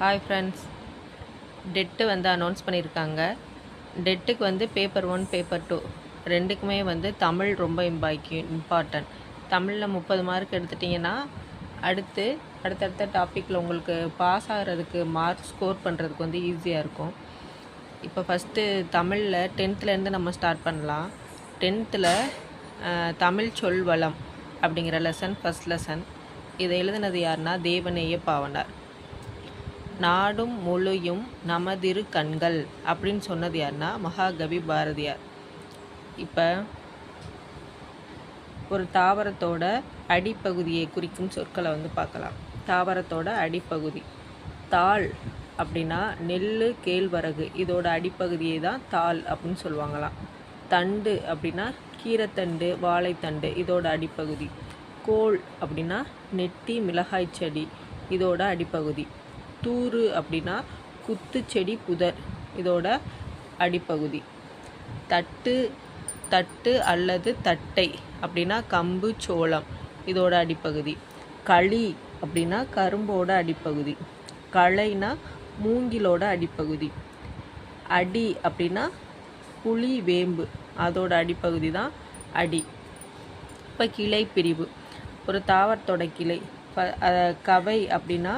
Hi friends TET வந்து announce பண்ணியிருக்காங்க. டெட்டுக்கு வந்து பேப்பர் ஒன் பேப்பர் டூ ரெண்டுக்குமே வந்து தமிழ் ரொம்ப இம்பாக்கி இம்பார்ட்டன்ட் தமிழில் முப்பது மார்க் எடுத்துட்டிங்கன்னா அடுத்து அடுத்தடுத்த டாப்பிக்கில் உங்களுக்கு பாஸ் ஆகிறதுக்கு மார்க் ஸ்கோர் பண்ணுறதுக்கு வந்து ஈஸியாக இருக்கும். இப்போ ஃபஸ்ட்டு தமிழில் டென்த்துலேருந்து நம்ம ஸ்டார்ட் பண்ணலாம். டென்த்தில் தமிழ் சொல் வளம் அப்படிங்கிற லெசன் ஃபஸ்ட் லெசன் இதை எழுதினது யாருன்னா தேவநேய பாவனார். நாடும் மொழியும் நமதிரு கண்கள் அப்படின்னு சொன்னது யாருன்னா மகாகவி பாரதியார். இப்போ ஒரு தாவரத்தோட அடிப்பகுதியை குறிக்கும் சொற்களை வந்து பார்க்கலாம். தாவரத்தோட அடிப்பகுதி. தாள் அப்படின்னா நெல் கேழ்வரகு. இதோட அடிப்பகுதியை தான் தாள் அப்படின்னு சொல்லுவாங்களாம். தண்டு அப்படின்னா கீரைத்தண்டு வாழைத்தண்டு. இதோட அடிப்பகுதி. கோல் அப்படின்னா நெட்டி மிளகாய் செடி. இதோட அடிப்பகுதி. தூறு அப்படின்னா குத்து செடி புதர். இதோட அடிப்பகுதி. தட்டு தட்டு அல்லது தட்டை அப்படின்னா கம்பு சோளம். இதோட அடிப்பகுதி. களி அப்படின்னா கரும்போட அடிப்பகுதி. களைனா மூங்கிலோட அடிப்பகுதி. அடி அப்படின்னா புளி வேம்பு. அதோட அடிப்பகுதி தான் அடி. இப்போ கிளை பிரிவு. ஒரு தாவரத்தோட கிளை. கவை அப்படின்னா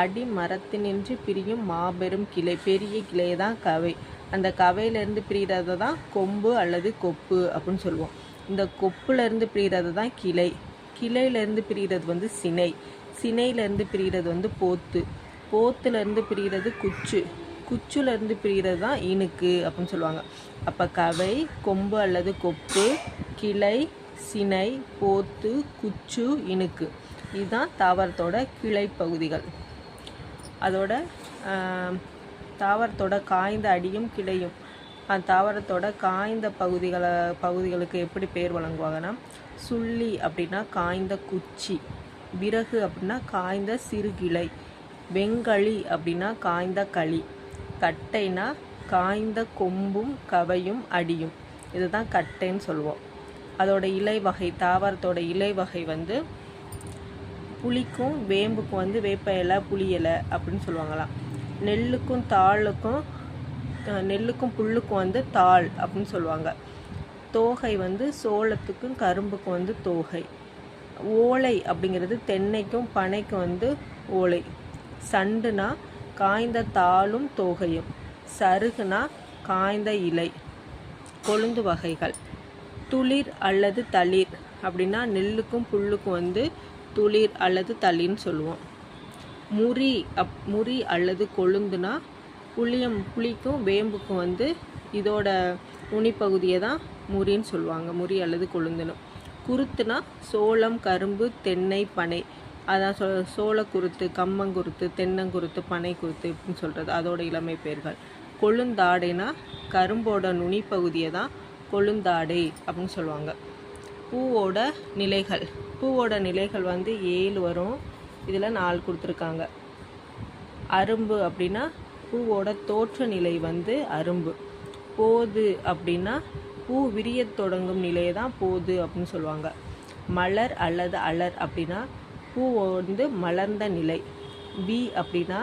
அடி மரத்தினின்று பிரியும் மாபெரும் கிளை. பெரிய கிளை தான் கவை. அந்த கவையிலேருந்து பிரிகிறத தான் கொம்பு அல்லது கொப்பு அப்படின்னு சொல்லுவோம். இந்த கொப்புலேருந்து பிரிகிறது தான் கிளை. கிளையிலேருந்து பிரிகிறது வந்து சினை. சினையிலேருந்து பிரிகிறது வந்து போத்து. போத்துலேருந்து பிரிகிறது குச்சு. குச்சுலேருந்து பிரிகிறது தான் இனுக்கு அப்படின்னு சொல்லுவாங்க. அப்போ கவை கொம்பு அல்லது கொப்பு கிளை சினை போத்து குச்சு இனுக்கு இதுதான் தாவரத்தோட கிளை பகுதிகள் அதோட தாவரத்தோட காய்ந்த அடியும் கிளையும். அந்த தாவரத்தோட காய்ந்த பகுதிகளை பகுதிகளுக்கு எப்படி பேர் வழங்குவாங்கன்னா சுள்ளி அப்படின்னா காய்ந்த குச்சி. விறகு அப்படின்னா காய்ந்த சிறுகிளை. வெங்களி அப்படின்னா காய்ந்த களி. கட்டைனா காய்ந்த கொம்பும் கவையும் அடியும். இதுதான் கட்டைன்னு சொல்லுவோம். அதோட இலை வகை தாவரத்தோட இலை வகை வந்து புளிக்கும் வேம்புக்கும் வந்து வேப்ப இலை புளி இலை அப்படின்னு சொல்லுவாங்களாம். நெல்லுக்கும் தாளுக்கும் நெல்லுக்கும் புல்லுக்கும் வந்து தாள் அப்படின்னு சொல்லுவாங்க. தோகை வந்து சோளத்துக்கும் கரும்புக்கும் வந்து தோகை. ஓலை அப்படிங்கிறது தென்னைக்கும் பனைக்கும் வந்து ஓலை. சண்டுனா காய்ந்த தாளும் தோகையும். சருகுனா காய்ந்த இலை. கொழுந்து வகைகள். துளிர் அல்லது தளிர் அப்படின்னா நெல்லுக்கும் புல்லுக்கும் வந்து துளிர் அல்லது தளின்னு சொல்லுவோம். முறி அப் முறி அல்லது கொழுந்துனா புளியம் புளிக்கும் வேம்புக்கும் வந்து இதோட நுனிப்பகுதியை தான் முறின்னு சொல்லுவாங்க. முறி அல்லது கொழுந்துன்னு. குருத்துனா சோளம் கரும்பு தென்னை பனை. அதான் சோ சோளக்குருத்து கம்மங்குருத்து தென்னங்குருத்து பனை குருத்து இப்படின்னு சொல்கிறது அதோட இளமை பெயர்கள் கொழுந்தாடைனா கரும்போட நுனிப்பகுதியை தான் கொழுந்தாடை அப்படின்னு சொல்லுவாங்க. பூவோட நிலைகள். பூவோட நிலைகள் வந்து ஏழு வரும். இதில் நாலு கொடுத்துருக்காங்க. அரும்பு அப்படின்னா பூவோட தோற்ற நிலை வந்து அரும்பு. போது அப்படின்னா பூ விரிய தொடங்கும் நிலையை தான் போது அப்படின்னு சொல்லுவாங்க. மலர் அல்லது அலர் அப்படின்னா பூ வந்து மலர்ந்த நிலை. வி அப்படின்னா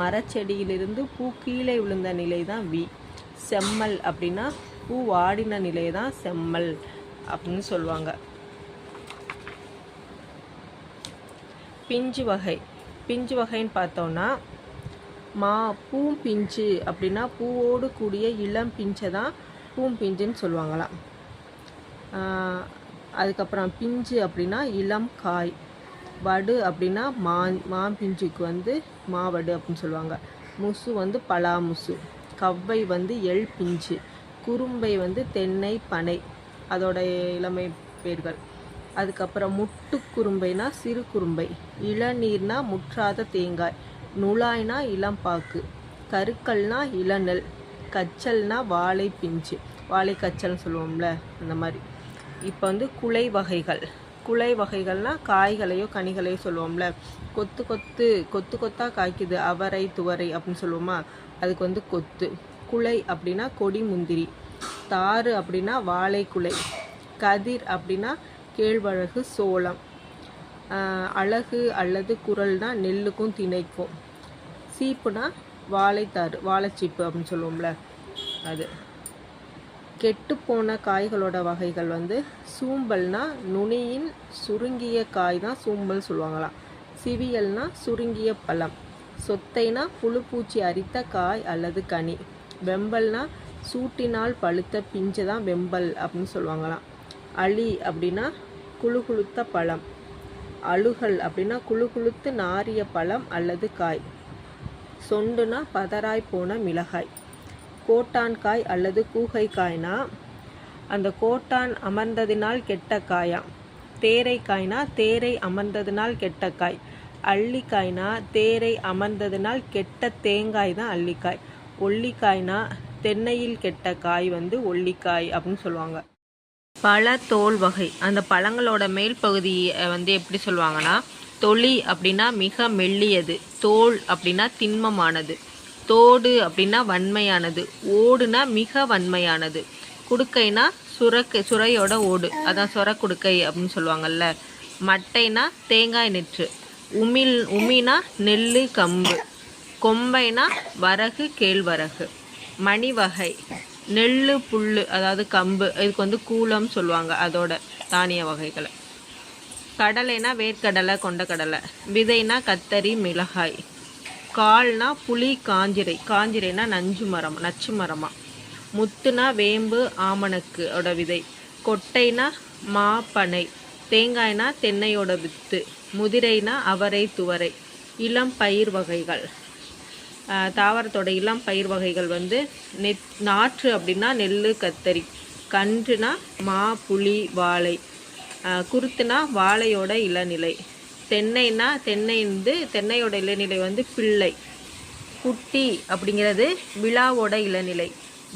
மரச்செடியிலிருந்து பூ கீழே விழுந்த நிலை தான் வி. செம்மல் அப்படின்னா பூ வாடின நிலை தான் செம்மல். அப்படின்னு சொல்லுவாங்க. பிஞ்சு வகை. பிஞ்சு வகைன்னு பார்த்தோன்னா மா பூம்பிஞ்சு அப்படின்னா பூவோடு கூடிய இளம் பிஞ்சை தான் பூம்பிஞ்சுன்னு சொல்லுவாங்களாம். ஆஹ் அதுக்கப்புறம் பிஞ்சு அப்படின்னா இளம் காய். வடு அப்படின்னா மா மாம்பிஞ்சுக்கு வந்து மாவடு அப்படின்னு சொல்லுவாங்க. முசு வந்து பலா முசு கவ்வை வந்து எள் பிஞ்சு. குறும்பை வந்து தென்னை பனை. அதோட இளமை பேர்கள் அதுக்கப்புறம் முட்டு குறும்பைனா சிறு குறும்பை இளநீர்னா முற்றாத தேங்காய் நுழாய்னா இளம்பாக்கு கருக்கல்னா இளநெல் கச்சல்னா வாழை பிஞ்சு வாழை கச்சல்னு சொல்லுவோம்ல அந்த மாதிரி. இப்போ வந்து குலை வகைகள். குலை வகைகள்னா காய்களையோ கனிகளையோ சொல்லுவோம்ல கொத்து கொத்து கொத்து கொத்தாக காய்க்குது அவரை துவரை அப்படின்னு சொல்லுவோமா அதுக்கு வந்து கொத்து. குலை அப்படின்னா கொடி முந்திரி தாறு அப்படின்னா வாழைக்குலை கதிர் அப்படின்னா கேழ்வழகு சோளம். ஆஹ் அழகு அல்லது குரல்னா நெல்லுக்கும் திணைக்கும். சீப்புனா வாழைத்தாறு வாழைச்சீப்பு அப்படின்னு சொல்லுவோம்ல அது. கெட்டுப்போன காய்களோட வகைகள் வந்து சூம்பல்னா நுனியின் சுருங்கிய காய் தான் சூம்பல் சொல்லுவாங்களாம். சிவியல்னா சுருங்கிய பழம். சொத்தைனா புழுப்பூச்சி அரித்த காய் அல்லது கனி. வெம்பல்னா சூட்டினால் பழுத்த பிஞ்சை தான் வெம்பல் அப்படின்னு சொல்லுவாங்களாம். அழி அப்படின்னா குழு குளுத்த பழம். அழுகல் அப்படின்னா குழு குளுத்து நாரிய பழம் அல்லது காய். சொண்டுனா பதராய் போன மிளகாய். கோட்டான் காய் அல்லது கூகை காய்னா அந்த கோட்டான் அமர்ந்ததினால் கெட்ட காயாம் தேரை காய்னா தேரை அமர்ந்ததினால் கெட்ட காய். அள்ளிக்காய்னா தேரை அமர்ந்ததினால் கெட்ட தேங்காய் தான் அள்ளிக்காய். ஒல்லிக்காய்னா தென்னையில் கெட்ட காய் வந்து ஒல்லிக்காய் அப்படின்னு சொல்லுவாங்க. பழ தோல் வகை அந்த பழங்களோட மேல் பகுதியை வந்து எப்படி சொல்லுவாங்கன்னா தொளி அப்படின்னா மிக மெல்லியது தோல் அப்படின்னா திண்மமானது தோடு அப்படின்னா வன்மையானது ஓடுனா மிக வன்மையானது குடுக்கைனா சுரக்கு சுரையோட ஓடு அதான் சுர குடுக்கை அப்படின்னு சொல்லுவாங்கல்ல மட்டைனா தேங்காய் நெற்று உமிழ் உமினா நெல் கம்பு கொம்பைனா வரகு கேழ்வரகு. மணி வகை நெல் புல் அதாவது கம்பு இதுக்கு வந்து கூலம் சொல்லுவாங்க அதோட தானிய வகைகளை. கடலைனா வேர்க்கடலை கொண்டக்கடலை. விதைனா கத்தரி மிளகாய். கால்னா புளி காஞ்சிரை. காஞ்சிரைனா நஞ்சு மரம் நச்சு மரமாக முத்துனா வேம்பு ஆமணக்கு ஓட விதை. கொட்டைனா மா பனை தேங்காய்னா தென்னையோட வித்து. முதிரைனா அவரை துவரை. இளம் பயிர் வகைகள். தாவரத்தோட இளம் பயிர் வகைகள் வந்து நெத் நாற்று அப்படின்னா நெல் கத்தரி. கன்றுனா மா புளி வாழை. குருத்துனா வாழையோட இளநிலை. தென்னைனா தென்னை வந்து தென்னையோட இளநிலை வந்து பிள்ளை. குட்டி அப்படிங்கிறது விழாவோட இளநிலை.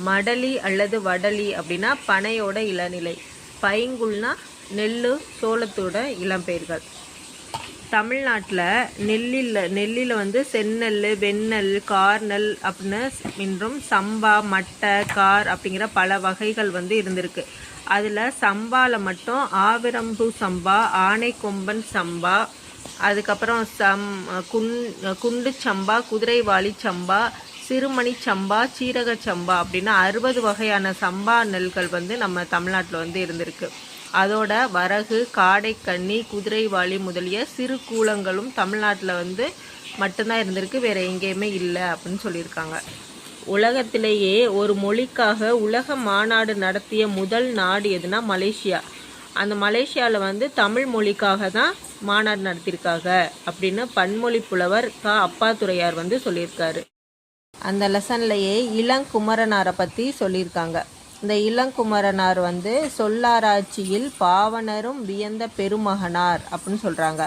மடலி அல்லது வடலி அப்படின்னா பனையோட இளநிலை. பைங்குள்னா நெல் சோளத்தோட இளம்பெயர்கள். தமிழ்நாட்டில் நெல்லில் நெல்லில் வந்து செந்நெல் வெண்ணெல் கார்நெல் அப்படின்னு இன்றும் சம்பா மட்டை கார் அப்படிங்கிற பல வகைகள் வந்து இருந்திருக்கு. அதில் சம்பாவில் மட்டும் ஆவிரம்பு சம்பா ஆனைக்கொம்பன் சம்பா அதுக்கப்புறம் சம் குன் குண்டு சம்பா குதிரைவாளி சம்பா சிறுமணி சம்பா சீரக சம்பா அப்படின்னு அறுபது வகையான சம்பா நெல்கள் வந்து நம்ம தமிழ்நாட்டில் வந்து இருந்திருக்கு. அதோட வரகு காடைக்கன்னி குதிரைவாளி முதலிய சிறு கூலங்களும் தமிழ்நாட்டில் வந்து மட்டும்தான் இருந்திருக்கு. வேறு எங்கேயுமே இல்லை அப்படின்னு சொல்லியிருக்காங்க. உலகத்திலேயே ஒரு மொழிக்காக உலக மாநாடு நடத்திய முதல் நாடு எதுனா மலேசியா. அந்த மலேசியாவில் வந்து தமிழ் மொழிக்காக தான் மாநாடு நடத்தியிருக்காங்க அப்படின்னு பன்மொழி புலவர் க. அப்பாத்துறையார் வந்து சொல்லியிருக்காரு. அந்த லெசன்லையே இளங்குமரனாரை பற்றி சொல்லியிருக்காங்க. இந்த இளங்குமரனார் வந்து சொல்லாராய்ச்சியில் பாவனரும் வியந்த பெருமகனார் அப்படின்னு சொல்கிறாங்க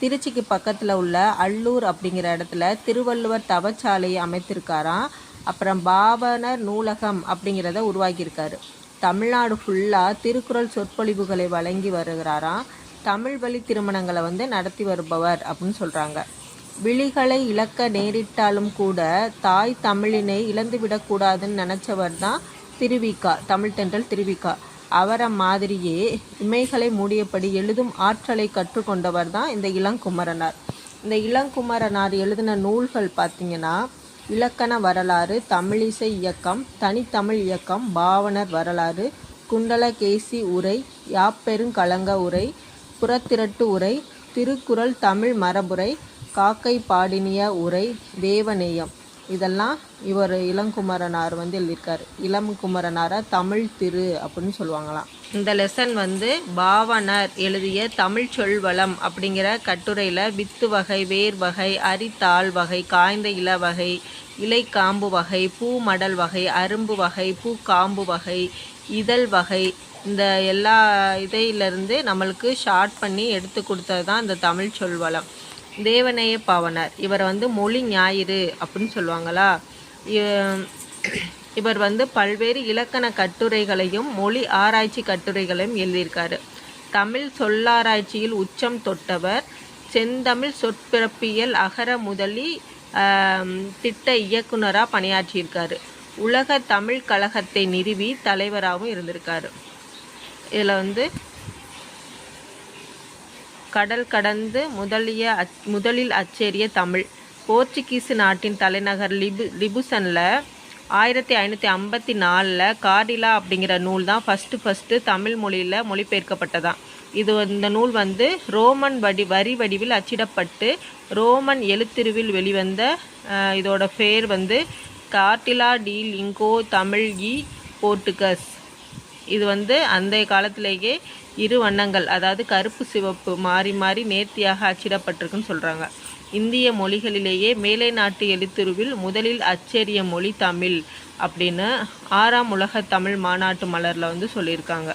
திருச்சிக்கு பக்கத்தில் உள்ள அல்லூர் அப்படிங்கிற இடத்துல திருவள்ளுவர் தவச்சாலையை அமைத்திருக்காராம். அப்புறம் பாவனர் நூலகம் அப்படிங்கிறத உருவாக்கியிருக்காரு. தமிழ்நாடு ஃபுல்லாக திருக்குறள் சொற்பொழிவுகளை வழங்கி வருகிறாராம். தமிழ் வழி திருமணங்களை வந்து நடத்தி வருபவர் அப்படின்னு சொல்கிறாங்க விழிகளை இழக்க நேரிட்டாலும் கூட தாய் தமிழினை இழந்துவிடக்கூடாதுன்னு நினச்சவர் தான் திருவிக்கா தமிழ் தென்றல் திருவிக்கா. அவரை மாதிரியே இமைகளை மூடியபடி எழுதும் ஆற்றலை கற்றுக்கொண்டவர் தான் இந்த இளங்குமரனார். இந்த இளங்குமரனார் எழுதின நூல்கள் பார்த்தீங்கன்னா இலக்கண வரலாறு தமிழிசை இயக்கம் தனித்தமிழ் இயக்கம் பாவனர் வரலாறு குண்டலகேசி உரை யாப்பெருங்கலங்க உரை புறத்திரட்டு உரை திருக்குறள் தமிழ் மரபுரை காக்கை பாடினிய உரை தேவநேயம். இதெல்லாம் இவர் இளங்குமரனார் வந்து எழுதியிருக்காரு. இளங்குமரனாரை தமிழ் திரு அப்படின்னு சொல்லுவாங்களாம். இந்த லெசன் வந்து பாவனர் எழுதிய தமிழ் சொல்வளம் அப்படிங்கிற கட்டுரையில் வித்து வகை வேர் வகை அரித்தாள் வகை காய்ந்த இல வகை இலை காம்பு வகை பூ மடல் வகை அரும்பு வகை பூ காம்பு வகை இதழ் வகை இந்த எல்லா இதையிலிருந்து நம்மளுக்கு ஷார்ட் பண்ணி எடுத்து கொடுத்தது தான் இந்த தமிழ் சொல்வளம். தேவநேய பாவனர். இவர் வந்து மொழி ஞாயிறு அப்படின்னு சொல்லுவாங்களா? இவர் வந்து பல்வேறு இலக்கண கட்டுரைகளையும் மொழி ஆராய்ச்சி கட்டுரைகளையும் எழுதியிருக்காரு. தமிழ் சொல்லாராய்ச்சியில் உச்சம் தொட்டவர் செந்தமிழ் சொற்பிறப்பியல் அகர முதலி திட்ட இயக்குனராக பணியாற்றியிருக்காரு. உலக தமிழ் கழகத்தை நிறுவி தலைவராகவும் இருந்திருக்காரு. இதில் வந்து கடல் கடந்து முதலிய அச் முதலில் அச்சேறிய தமிழ். போர்ச்சுகீஸ் நாட்டின் தலைநகர் லிபு லிபுசனில் ஆயிரத்தி ஐநூற்றி ஐம்பத்தி நாலில் கார்டிலா அப்படிங்கிற நூல் தான் ஃபஸ்ட்டு ஃபஸ்ட்டு தமிழ் மொழியில் மொழிபெயர்க்கப்பட்டதான் இது இந்த நூல் வந்து ரோமன் வடி வரி வடிவில் அச்சிடப்பட்டு ரோமன் எழுத்திருவில் வெளிவந்த இதோட பேர் வந்து கார்டிலா டி லிங்கோ தமிழ் இ போர்ட்டுகஸ். இது வந்து அந்த காலத்திலேயே இரு வண்ணங்கள் அதாவது கருப்பு சிவப்பு மாறி மாறி நேர்த்தியாக அச்சிடப்பட்டிருக்குன்னு சொல்கிறாங்க இந்திய மொழிகளிலேயே மேலை நாட்டு எழுத்துருவில் முதலில் அச்சேரிய மொழி தமிழ் அப்படின்னு ஆறாம் உலக தமிழ் மாநாட்டு மலரில் வந்து சொல்லியிருக்காங்க.